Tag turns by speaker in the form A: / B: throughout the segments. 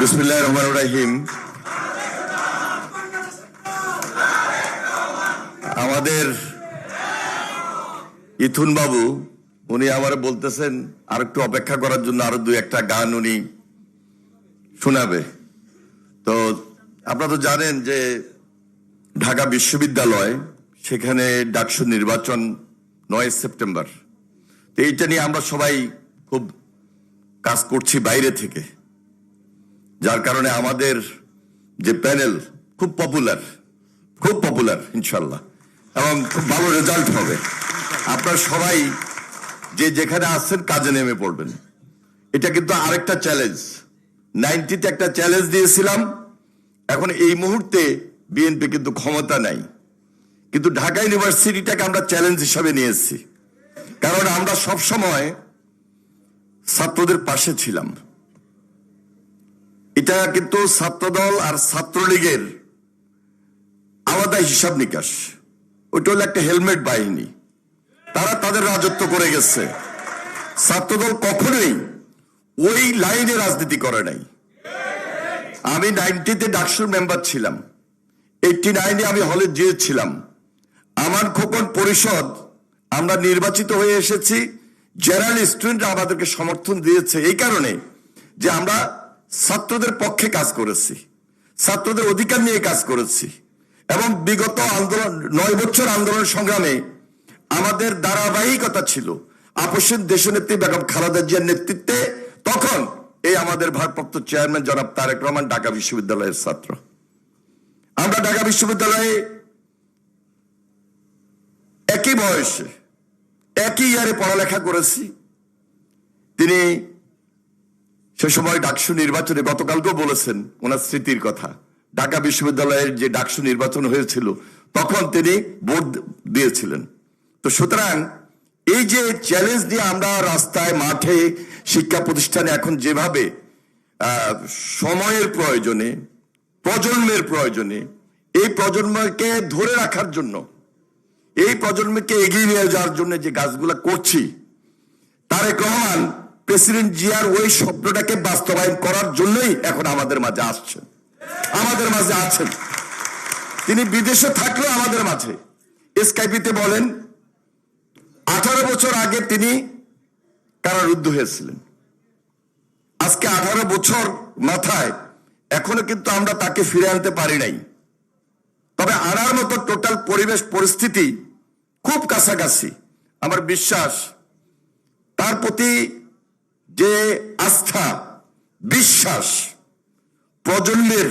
A: বিসমুল্লাহ রহমান রাহিম। আমাদের ইথুন বাবু উনি আমার বলতেছেন আর একটু অপেক্ষা করার জন্য আরও দুই একটা গান উনি শোনাবে। তো আপনারা তো জানেন যে ঢাকা বিশ্ববিদ্যালয়, সেখানে ডাকসু নির্বাচন নয় সেপ্টেম্বর। তো এইটা নিয়ে আমরা সবাই খুব কাজ করছি বাইরে থেকে। যার কারণে আমাদের যে প্যানেল খুব পপুলার খুব পপুলার ইনশাল্লাহ। এবং খুব ভালো রেজাল্ট হবে। আপনারা সবাই যে যেখানে আসছেন কাজে নেমে পড়বেন। এটা কিন্তু আরেকটা চ্যালেঞ্জ নাইনটিতে একটা চ্যালেঞ্জ দিয়েছিলাম। এখন এই মুহূর্তে বিএনপি কিন্তু ক্ষমতা নাই। কিন্তু ঢাকা ইউনিভার্সিটিটাকে আমরা চ্যালেঞ্জ হিসাবে নিয়েছি। কারণ আমরা সব সময় ছাত্রদের পাশে ছিলাম। এটা কিন্তু ছাত্রদল আর ছাত্রলীগের আলাদা হিসাব নিকাশ। ওইটা হলো একটা হেলমেট বাহিনী। তারা তাদের রাজত্ব করে গেছে। ছাত্রদল কখনোই ওই লাইনে রাজনীতি করে নাই। আমি নাইনটিতে ডাকসুর মেম্বার ছিলাম। এইটি নাইনে আমি হলে ছিলাম। আমার খোকন পরিষদ, আমরা নির্বাচিত হয়ে এসেছি। জেনারেল স্টুডেন্ট আমাদেরকে সমর্থন দিয়েছে। এই কারণে যে আমরা ছাত্রদের পক্ষে কাজ করেছি, ছাত্রদের অধিকার নিয়ে কাজ করেছি এবং বিগত আন্দোলন, নয় বছর আন্দোলন সংগ্রামে আমাদের ধারাবাহিকতা ছিল। আপসের দেশনেত্রী বেগম খালেদা জিয়ার নেতৃত্বে তখন এই আমাদের ভারপ্রাপ্ত চেয়ারম্যান জনাব তারেক রহমান ঢাকা বিশ্ববিদ্যালয়ের ছাত্র। আমরা ঢাকা বিশ্ববিদ্যালয়ে একই বয়সে, একই ইয়ারে পড়ালেখা করেছি। তিনি সে সময় ডাকসু নির্বাচনে গতকালকেও বলেছেন ওনার স্মৃতির কথা। ঢাকা বিশ্ববিদ্যালয়ের যে ডাকসু নির্বাচন হয়েছিল, তখন তিনি ভোট দিয়েছিলেন। তো সুতরাং এই যে চ্যালেঞ্জ দিয়ে আমরা রাস্তায়, মাঠে, শিক্ষা প্রতিষ্ঠানে এখন যেভাবে সময়ের প্রয়োজনে, প্রজন্মের প্রয়োজনে, এই প্রজন্মকে ধরে রাখার জন্য, এই প্রজন্মকে এগিয়ে নিয়ে যাওয়ার জন্য যে কাজগুলো করছি, তারেক রহমান প্রেসিডেন্ট জিয়ার ওই স্বপ্নটাকে বাস্তবায়ন করার জন্যই এখন আমাদের মাঝে আসছেন। আমাদের মাঝে আছেন। তিনি বিদেশে থাকলেও আমাদের মাঝে। স্কাইপিতে বলেন, আঠারো বছর আগে তিনি কারারুদ্ধ হয়েছিলেন। আজকে আঠারো বছর মাথায় এখনও কিন্তু আমরা তাকে ফিরে আনতে পারি নাই। তবে আনার মতো টোটাল পরিবেশ পরিস্থিতি খুব কাছাকাছি। আমার বিশ্বাস, তার প্রতি যে আস্থা, বিশ্বাস প্রজন্মের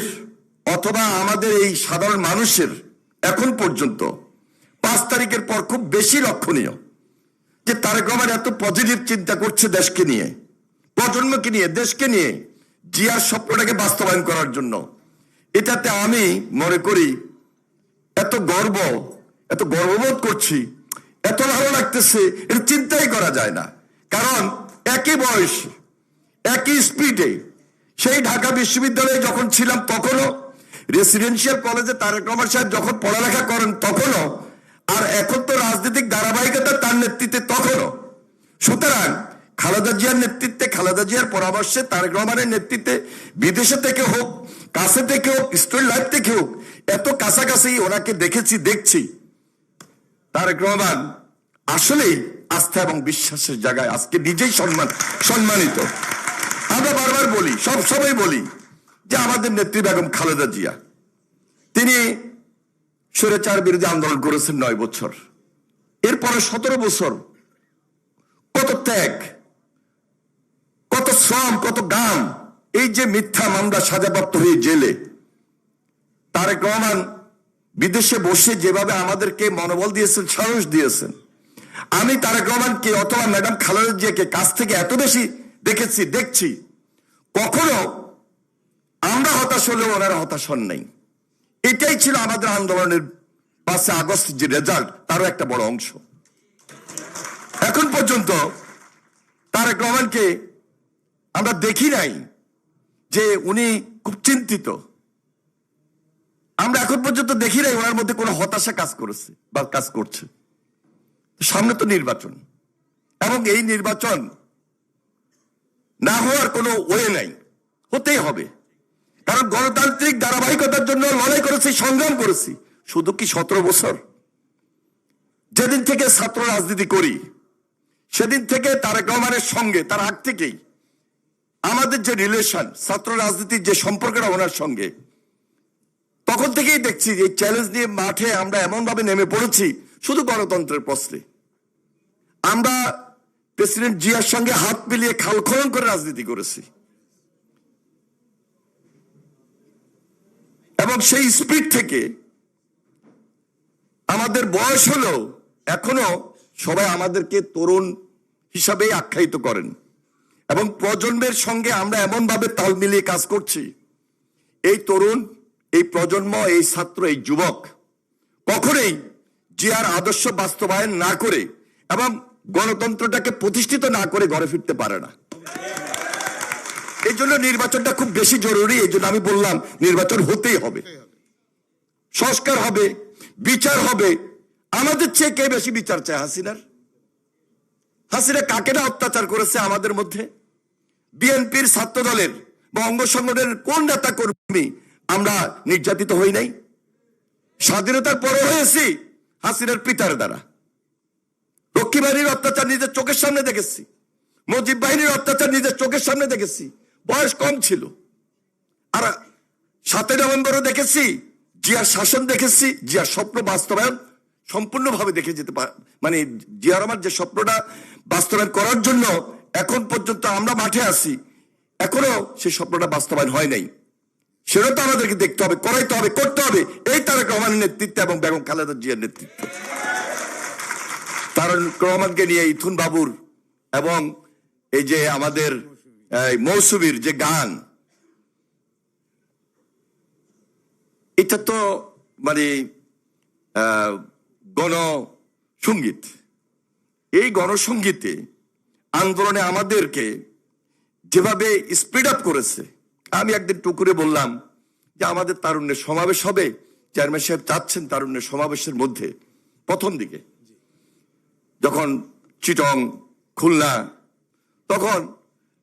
A: অথবা আমাদের এই সাধারণ মানুষের এখন পর্যন্ত পাঁচ তারিখের পর খুব বেশি লক্ষণীয় যে তারেক রহমান এত পজিটিভ চিন্তা করছে দেশকে নিয়ে, প্রজন্মকে নিয়ে, দেশকে নিয়ে, জিয়ার স্বপ্নটাকে বাস্তবায়ন করার জন্য। এটাতে আমি মনে করি এত গর্ব, এত গর্ববোধ করছি, এত ভালো লাগতেছে এটা চিন্তাই করা যায় না। কারণ একই বয়স, একই স্পিডে সেই ঢাকা বিশ্ববিদ্যালয়ে যখন ছিলাম তখনও রেসিডেন্সিয়াল কলেজে তারেক রহমান সাহেব যখন পড়ালেখা করেন তখনও, আর এখন তো রাজনৈতিক ধারাবাহিকতা তার নেতৃত্বে তখনও। সুতরাং খালেদা জিয়ার নেতৃত্বে, খালেদা জিয়ার পরামর্শে তারেক রহমানের নেতৃত্বে বিদেশে থেকে হোক, কাছে থেকে হোক স্টুডেন্ট লাইফ থেকে হোক, এত কাছাকাছি ওনাকে দেখেছি, দেখছি। তারেক রহমান আসলেই আস্থা এবং বিশ্বাসের জায়গায় আজকে নিজেই সম্মান, সম্মানিত। আমরা বারবার বলি, সব সময় বলি, যে আমাদের নেত্রী বেগম খালেদা জিয়া, তিনি স্বৈরাচার বিরোধী আন্দোলন করেছেন নয় বছর। এরপরে সতেরো বছর, কত ত্যাগ, কত শ্রম, কত গাম এই যে মিথ্যা মামলা সাজাপ্রাপ্ত হয়ে জেলে, তারেক রহমান বিদেশে বসে যেভাবে আমাদেরকে মনোবল দিয়েছেন, সাহস দিয়েছেন আমি তারেক রহমানকে অথবা ম্যাডাম খালেদা জিয়াকে কাছ থেকে এত বেশি দেখেছি, দেখছি। কখনো আমরা হতাশ হলেও ওনারা হতাশ হন নাই। এটাই ছিল আমাদের আন্দোলনের পাঁচে আগস্ট যে রেজাল্ট তারও একটা বড় অংশ। এখন পর্যন্ত তারেক রহমানকে আমরা দেখি নাই যে উনি খুব চিন্তিত। আমরা এখন পর্যন্ত দেখি নাই ওনার মধ্যে কোনো হতাশা কাজ করেছে বা কাজ করছে। সামনে তো নির্বাচন। এবং এই নির্বাচন না হওয়ার কোনো ওয়ে নাই। হতেই হবে। কারণ গণতান্ত্রিক ধারাবাহিকতার জন্য লড়াই করেছি, সংগ্রাম করেছি। শুধু কি সতেরো বছর? যেদিন থেকে ছাত্র রাজনীতি করি, সেদিন থেকে তারেক রহমানের সঙ্গে, তার আগ থেকেই আমাদের যে রিলেশন ছাত্র রাজনীতির যে সম্পর্কটা ওনার সঙ্গে, তখন থেকেই দেখছি যে চ্যালেঞ্জ নিয়ে মাঠে আমরা এমন ভাবে নেমে পড়েছি শুধু গণতন্ত্রের প্রশ্নে। আমরা প্রেসিডেন্ট জিয়ার সঙ্গে হাত মিলিয়ে খাল খনন করে রাজনীতি করেছি। এবং সেই স্পিড থেকে আমাদের বয়স হলেও এখনও সবাই আমাদেরকে তরুণ হিসাবেই আখ্যায়িত করেন। এবং প্রজন্মের সঙ্গে আমরা এমন ভাবে তাল মিলিয়ে কাজ করছি, এই তরুণ, এই প্রজন্ম, এই ছাত্র, এই যুবক, কখনোই জিয়ার আদর্শ বাস্তবায়ন না করে এবং গণতন্ত্রটাকে প্রতিষ্ঠিত না করে ঘরে ফিরতে পারে না। এই জন্য নির্বাচনটা খুব বেশি জরুরি এই জন্য আমি বললাম নির্বাচন হতেই হবে। সংস্কার হবে, বিচার হবে। আমাদের চেয়ে কে বেশি বিচার চায়, হাসিনার? হাসিনা কাকে না অত্যাচার করেছে আমাদের মধ্যে? বিএনপির ছাত্র দলের বা অঙ্গ সংগঠনের কোন নেতা কর্মী আমরা নির্যাতিত হই নাই? স্বাধীনতার পরে হয়েছি হাসিনার পিতার দ্বারা। রক্ষী বাহিনীর অত্যাচার নিজের চোখের সামনে দেখেছি। মুজিব বাহিনীর অত্যাচার নিজের চোখের সামনে দেখেছি। বয়স কম ছিল। আর সাতই নভেম্বরও দেখেছি, জিয়ার শাসন দেখেছি, জিয়ার স্বপ্ন বাস্তবায়ন সম্পূর্ণভাবে দেখে যেতে পার মানে জিয়ার আমার যে স্বপ্নটা বাস্তবায়ন করার জন্য এখন পর্যন্ত আমরা মাঠে আছি, এখনও সেই স্বপ্নটা বাস্তবায়ন হয় নাই। সেটা তো আমাদেরকে দেখতে হবে, করাইতে হবে, করতে হবে। এই তারেক রহমানের নেতৃত্বে এবং বেগম খালেদা জিয়ার নেতৃত্ব। তারক রহমানকে নিয়ে ইথুন বাবুর এবং এই যে আমাদের মৌসুমীর যে গান, এটা তো মানে গণসঙ্গীত এই গণসঙ্গীতে আন্দোলনে আমাদেরকে যেভাবে স্পিড আপ করেছে আমি একদিন টুকুরে বললাম যে আমাদের তারুণ্যের সমাবেশ হবে। চেয়ারম্যান সাহেব চাচ্ছেন তারুণ্যের সমাবেশের মধ্যে, প্রথম দিকে। যখন চিটং, খুলনা, তখন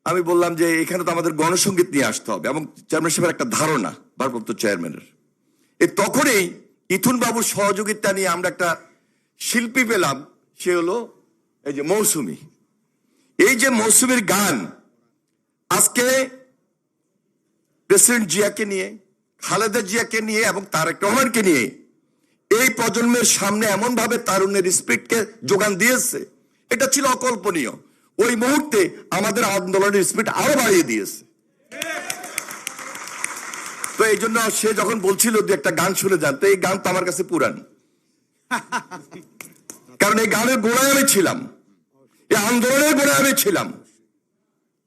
A: আমি বললাম যে এখানে তো আমাদের গণসঙ্গীত নিয়ে আসতে হবে এবং চেয়ারম্যান সাহেবের একটা ধারণা, ভারপ্রাপ্ত চেয়ারম্যানের। এই তখনই ইথুন বাবুর সহযোগিতা নিয়ে আমরা একটা শিল্পী পেলাম, সে হলো এই যে মৌসুমী। এই যে মৌসুমীর গান, আজকে প্রেসিডেন্ট জিয়াকে নিয়ে, খালেদা জিয়াকে নিয়ে এবং তারেক রহমানকে নিয়ে এই প্রজন্মের সামনে এমন ভাবে তারুণ্যের স্পিডকে যোগান দিয়েছে, এটা ছিল অকল্পনীয়। ওই মুহূর্তে আমাদের আন্দোলনের স্পিড আরও বাড়িয়ে দিয়েছে। তো এই জন্য সে যখন বলছিল যে একটা গান শুনে যান, তো এই গান তো আমার কাছে পুরান। কারণ এই গানের গোড়ায় আমি ছিলাম। এই আন্দোলনের গোড়ায় আমি ছিলাম।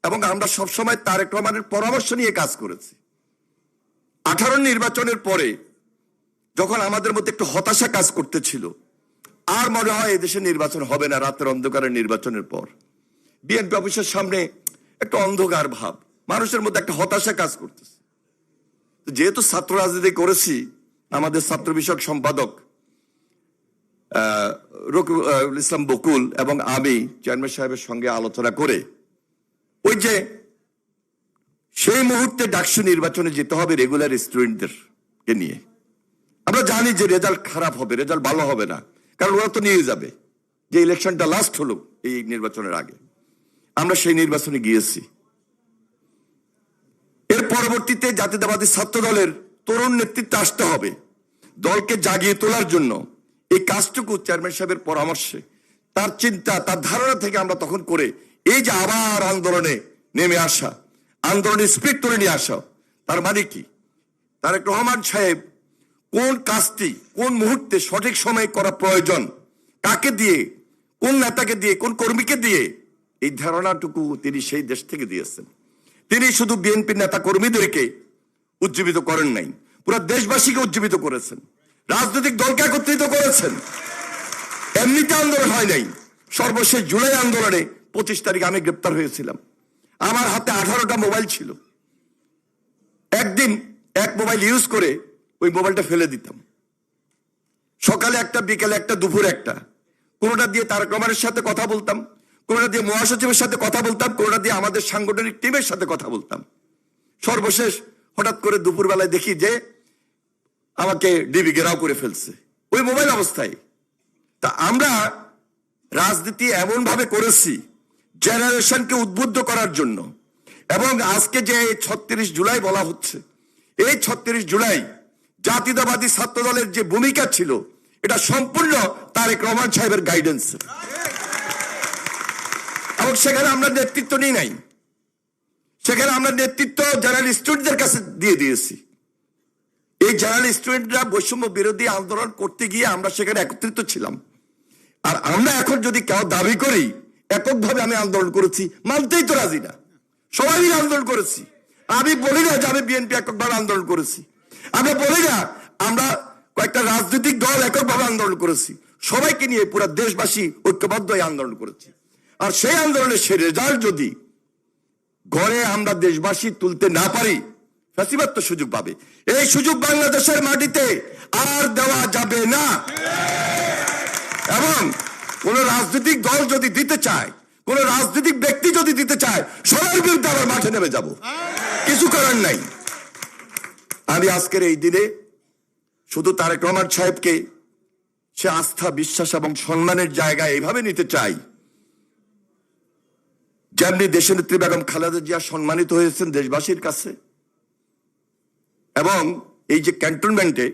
A: এবং আমরা সবসময় তারেক রহমানের পরামর্শ নিয়ে কাজ করেছি। আঠারো নির্বাচনের পরে যখন আমাদের মধ্যে একটু হতাশা কাজ করতেছিল, আর মনে হয় এদেশে নির্বাচন হবে না, রাতের অন্ধকারের নির্বাচনের পর। বিএনপি অফিসের সামনে একটা অন্ধকার ভাব, মানুষের মধ্যে একটা হতাশা কাজ করতেছে। যেহেতু ছাত্র রাজনীতি করেছি, আমাদের ছাত্র বিষয়ক সম্পাদক ইসলাম বকুল এবং আমি চেয়ারম্যান সাহেবের সঙ্গে আলোচনা করে, ওই যে সেই মুহূর্তে ডাকসু নির্বাচনে যেতে হবে রেগুলার স্টুডেন্টদেরকে নিয়ে। আমরা জানি যে রেজাল্ট খারাপ হবে, রেজাল্ট ভালো হবে না, কারণ ওরা তো নিয়ে যাবে যে ইলেকশনটা লাস্ট হলো এই নির্বাচনের আগে। আমরা সেই নির্বাচনে গিয়েছি। এর পরবর্তীতে জাতীয়তাবাদী ছাত্র দলের তরুণ নেতৃত্বে আসতে হবে দলকে জাগিয়ে তোলার জন্য। এই কাজটুকু চেয়ারম্যান সাহেবের পরামর্শে, তার চিন্তা, তার ধারণা থেকে আমরা তখন করে এই যে আবার আন্দোলনে নেমে আসা আন্দোলনের স্পিড তুলে নিয়ে আসা। তার মানে কি? তারেক রহমান সাহেব কোন কাজটি, কোন মুহূর্তে সঠিক সময়ে করা প্রয়োজন, কাকে দিয়ে, কোন নেতাকে দিয়ে, কোন কর্মীকে দিয়ে, এই ধারণাটুকু তিনি সেই দেশ থেকে দিয়েছেন। তিনি শুধু বিএনপি নেতা কর্মীদেরকে উজ্জীবিত করেন নাই, পুরো দেশবাসীকে উজ্জীবিত করেছেন, রাজনৈতিক দলকে একত্রিত করেছেন। এমনিতে আন্দোলন হয় নাই। সর্বশেষ জুলাই আন্দোলনে পঁচিশ তারিখ আমি গ্রেপ্তার হয়েছিলাম। আমার হাতে আঠারোটা মোবাইল ছিল। একদিন এক মোবাইল ইউজ করে ওই মোবাইলটা ফেলে দিতাম। সকালে একটা, বিকেলে একটা, দুপুরে একটা। কোনোটা দিয়ে তারেক রহমানের সাথে কথা বলতাম, কোনোটা দিয়ে মহাসচিবের সাথে কথা বলতাম, কোনোটা দিয়ে আমাদের সাংগঠনিক টিমের সাথে কথা বলতাম। সর্বশেষ হঠাৎ করে দুপুরবেলায় দেখি যে আমাকে ডিবি ঘেরাও করে ফেলছে। ওই মোবাইল অবস্থায়। তা আমরা রাজনীতি এমন ভাবে করেছি জেনারেশনকে উদ্বুদ্ধ করার জন্য। এবং আজকে যে এই ছত্রিশ জুলাই বলা হচ্ছে, এই ছত্রিশ জুলাই জাতীয়তাবাদী ছাত্র দলের যে ভূমিকা ছিল, এটা সম্পূর্ণ তারেক রহমান সাহেবের গাইডেন্স এবং সেখানে আমরা নেতৃত্ব নিই নাই। সেখানে আমরা নেতৃত্ব জেনারেল স্টুডেন্টদের কাছে দিয়ে দিয়েছি। এই জেনারেল স্টুডেন্টরা বৈষম্য বিরোধী আন্দোলন করতে গিয়ে আমরা সেখানে একত্রিত ছিলাম। আর আমরা এখন যদি কেউ দাবি করি এককভাবে আমি আন্দোলন করেছি, মানতেই তো রাজি না। সবাই মিলে আন্দোলন করেছি। আমি বলি না যে আমি বিএনপি এককভাবে আন্দোলন করেছি। আমরা বলি না, আমরা কয়েকটা রাজনৈতিক দল এককভাবে আন্দোলন করেছি। সবাইকে নিয়ে পুরো দেশবাসী ঐক্যবদ্ধ হয়ে আন্দোলন করেছি। আর সেই আন্দোলনের সে রেজাল্ট যদি ঘরে আমরা দেশবাসী তুলতে না পারি, ফ্যাসিবাদ তো সুযোগ পাবে। এই সুযোগ বাংলাদেশের মাটিতে আর দেওয়া যাবে না। এবং কোন রাজনৈতিক দল যদি দিতে চায়, কোন রাজনৈতিক ব্যক্তি যদি দিতে চায়, সবার বিরুদ্ধে আবার মাঠে নেমে যাব। কিছু করার নাই। আমি আজকের এই দিনে শুধু তারেক রহমান সাহেবকে সে আস্থা, বিশ্বাস এবং সম্মানের জায়গায় এইভাবে নিতে চাই, যেমনি দেশনেত্রী বেগম খালেদা জিয়া সম্মানিত হয়েছেন দেশবাসীর কাছে, এবং এই যে ক্যান্টনমেন্টে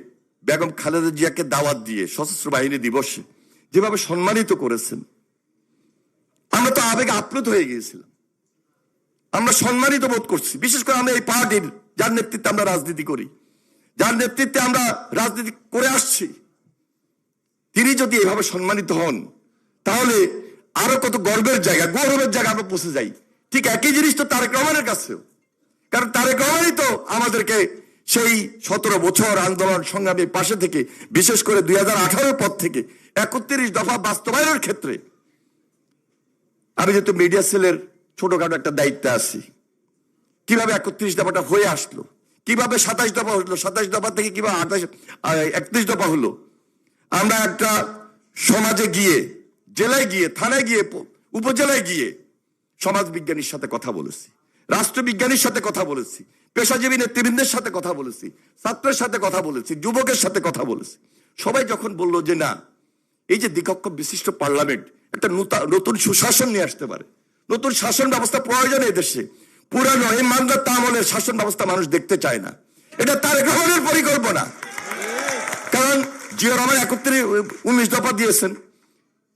A: বেগম খালেদা জিয়াকে দাওয়াত দিয়ে সশস্ত্র বাহিনী দিবসে যেভাবে সম্মানিত করেছেন, আমরা তো আবেগে আপ্লুত হয়ে গিয়েছিলাম। আমরা সম্মানিত বোধ করছি। বিশেষ করে আমরা এই পার্টির, যার নেতৃত্বে আমরা রাজনীতি করি, যার নেতৃত্বে আমরা রাজনীতি করে আসছি, তিনি যদি এভাবে সম্মানিত হন, তাহলে আরও কত গর্বের জায়গা, গৌরবের জায়গা আমরা পৌঁছে যাই। ঠিক একই জিনিস তো তারেক রহমানের কাছেও। কারণ তারেক রহমানই তো আমাদেরকে সেই সতেরো বছর আন্দোলন সংগ্রামের পাশে থেকে, বিশেষ করে দুই হাজার পর থেকে, একত্রিশ দফা বাস্তবায়নের ক্ষেত্রে, আমি যেহেতু মিডিয়া সেলের ছোটখাটো একটা দায়িত্বে আছি, কীভাবে একত্রিশ দফাটা হয়ে আসলো, কীভাবে সাতাশ দফা হলো, সাতাশ দফা থেকে কীভাবে আঠাশ একত্রিশ দফা হলো, আমরা একটা সমাজে গিয়ে, জেলায় গিয়ে, থানায় গিয়ে, উপজেলায় গিয়ে সমাজ বিজ্ঞানীর সাথে কথা বলেছি। রাষ্ট্রবিজ্ঞানীর সাথে কথা বলেছি, পেশাজীবী নেতৃবৃন্দের সাথে কথা বলেছি, ছাত্রের সাথে কথা বলেছি, যুবকের সাথে কথা বলেছি। সবাই যখন বলল যে না, এই যে দ্বিকক্ষ বিশিষ্ট পার্লামেন্ট, একটা নূতা- নতুন সুশাসন নিয়ে আসতে পারে, নতুন শাসন ব্যবস্থা প্রয়োজন দেশে পুরানো এই মান্দার আমলের শাসন ব্যবস্থা মানুষ দেখতে চায় না। এটা তার রহমানের পরিকল্পনা। কারণ জিয়া রহমান একত্রে উনিশ দফা দিয়েছেন,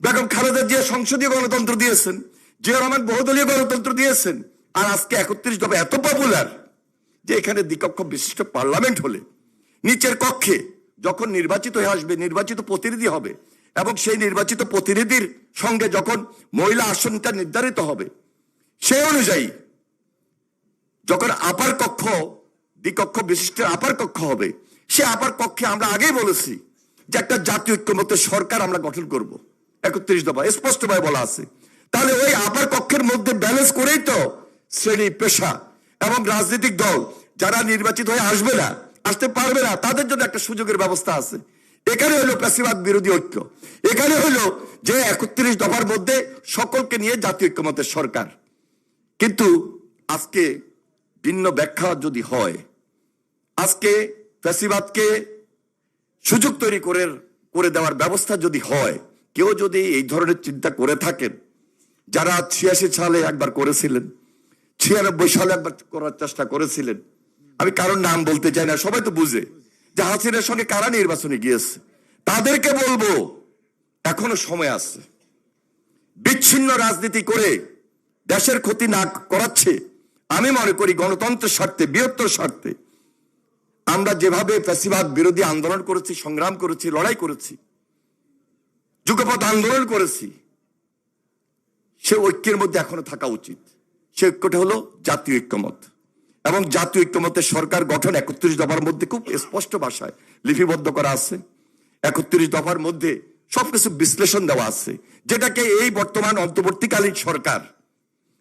A: বেগম খালেদা জিয়া সংসদীয় গণতন্ত্র দিয়েছেন, জিয়া রহমান বহুদলীয় গণতন্ত্র দিয়েছেন আর আজকে একত্রিশ দফা এত পপুলার যে এখানে দ্বিকক্ষ বিশিষ্ট পার্লামেন্ট হলে, নিচের কক্ষে যখন নির্বাচিত হয়ে আসবে, নির্বাচিত প্রতিনিধি হবে এবং সেই নির্বাচিত প্রতিনিধির সঙ্গে যখন মহিলা আসনটা নির্ধারিত হবে সেই অনুযায়ী যখন আপার কক্ষ, দ্বিকক্ষ বিশিষ্ট আপার কক্ষ হবে, সে আপার কক্ষে আমরা আগেই বলেছি যে একটা জাতীয় ঐক্যমত্য সরকার আমরা গঠন করব। একত্রিশ দফা, স্পষ্টভাবে বলা আছে। তাহলে ওই আপার কক্ষের মধ্যে ব্যালেন্স করেই তো শ্রেণি, পেশা এবং রাজনৈতিক দল যারা নির্বাচিত হয়ে আসবে না, আসতে পারবে না, তাদের জন্য একটা সুযোগের ব্যবস্থা আছে। এখানে হলো পেশিবাদ বিরোধী ঐক্য। এখানে হলো যে একত্রিশ দফার মধ্যে সকলকে নিয়ে জাতীয় ঐক্যমতের সরকার। কিন্তু আজকে ভিন্ন ব্যাখ্যা যদি হয়, আজকে ফ্যাসিবাদকে সুযোগ তৈরি করে করে দেওয়ার ব্যবস্থা যদি হয়, কেউ যদি এই ধরনের চিন্তা করে থাকেন, যারা ছিয়াশি সালে একবার করেছিলেন ছিয়ানব্বই সালে একবার করার চেষ্টা করেছিলেন। আমি কারোর নাম বলতে চাই না, সবাই তো বুঝে। যে হাসিনের সঙ্গে কারা নির্বাচনে গিয়েছে, তাদেরকে বলব, এখনও সময় আছে। বিচ্ছিন্ন রাজনীতি করে দেশের ক্ষতি না করাচ্ছে, আমি মনে করি গণতন্ত্রের স্বার্থে, বৃহত্তর স্বার্থে। আমরা যেভাবে ফ্যাসিবাদ বিরোধী আন্দোলন করেছি, সংগ্রাম করেছি, লড়াই করেছি যুগপথ আন্দোলন করেছি, সে ঐক্যের মধ্যে এখনও থাকা উচিত। সে ঐক্যটা হলো জাতীয় ঐক্যমত। এবং জাতীয় ঐক্যমতের সরকার গঠন একত্রিশ দফার মধ্যে খুব স্পষ্ট ভাষায় লিপিবদ্ধ করা আছে। একত্রিশ দফার মধ্যে সবকিছু বিশ্লেষণ দেওয়া আছে। যেটাকে এই বর্তমান অন্তর্বর্তীকালীন সরকার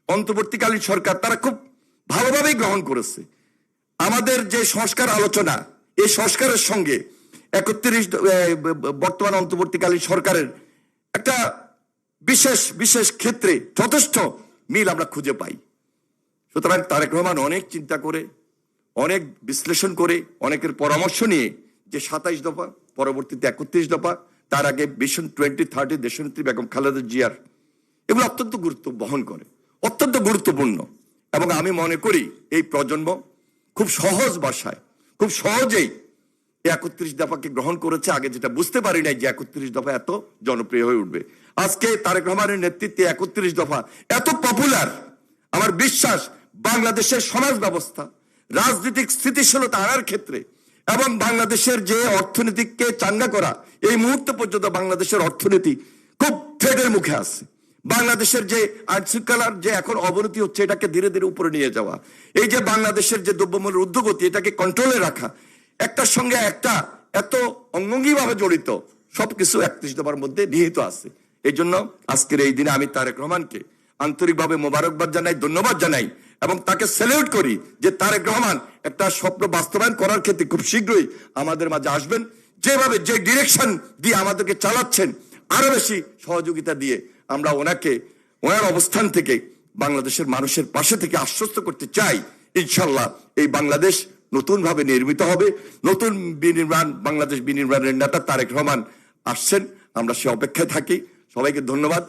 A: অন্তর্বর্তীকালীন সরকার তারা খুব ভালোভাবেই গ্রহণ করেছে। আমাদের যে সংস্কার আলোচনা, এই সংস্কারের সঙ্গে একত্রিশ বর্তমান অন্তর্বর্তীকালীন সরকারের একটা বিশেষ বিশেষ ক্ষেত্রে যথেষ্ট মিল আমরা খুঁজে পাই। সুতরাং তারেক রহমান অনেক চিন্তা করে, অনেক বিশ্লেষণ করে, অনেকের পরামর্শ নিয়ে যে সাতাইশ দফা, পরবর্তীতে একত্রিশ দফা, তার আগে ভিশন টোয়েন্টি থার্টি দেশনেত্রী বেগম খালেদা জিয়ার, এগুলো অত্যন্ত গুরুত্ব বহন করে, অত্যন্ত গুরুত্বপূর্ণ। এবং আমি মনে করি এই প্রজন্ম খুব সহজ ভাষায়, খুব সহজেই একত্রিশ দফাকে গ্রহণ করেছে। আগে যেটা বুঝতে পারি নাই যে একত্রিশ দফা এত জনপ্রিয় হয়ে উঠবে। আজকে তারেক রহমানের নেতৃত্বে একত্রিশ দফা এত পপুলার আমার বিশ্বাস বাংলাদেশের সমাজ ব্যবস্থা, রাজনৈতিক স্থিতিশীলতা আনার ক্ষেত্রে এবং বাংলাদেশের যে অর্থনীতিকে চাঙ্গা করা, এই মুহূর্ত পর্যন্ত বাংলাদেশের অর্থনীতি খুব ফেডের মুখে আছে। বাংলাদেশের যে আইন শৃঙ্খলার যে এখন অবনতি হচ্ছে, এটাকে ধীরে ধীরে উপরে নিয়ে যাওয়া। এই যে বাংলাদেশের যে দ্রব্যমূল্যের উদ্যোগতি, এটাকে কন্ট্রোলে রাখা, একটার সঙ্গে একটা এত অঙ্গঙ্গি ভাবে জড়িত, সবকিছু একত্রিশ দফার মধ্যে নিহিত আছে। এই জন্য আজকের এই দিনে আমি তারেক রহমানকে আন্তরিকভাবে মোবারকবাদ জানাই, ধন্যবাদ জানাই। এবং তাকে স্যালিউট করি যে তারেক রহমান একটা স্বপ্ন বাস্তবায়ন করার ক্ষেত্রে খুব শীঘ্রই আমাদের মাঝে আসবেন। যেভাবে যে ডিরেকশন দিয়ে আমাদেরকে চালাচ্ছেন, আরও বেশি সহযোগিতা দিয়ে আমরা ওনাকে, ওনার অবস্থান থেকে বাংলাদেশের মানুষের পাশে থেকে আশ্বস্ত করতে চাই। ইনশাল্লাহ এই বাংলাদেশ নতুন ভাবে নির্মিত হবে। নতুন বিনির্মাণ, বাংলাদেশ বিনির্মাণের নেতা তারেক রহমান আসছেন। আমরা সে অপেক্ষায় থাকি। সবাইকে ধন্যবাদ।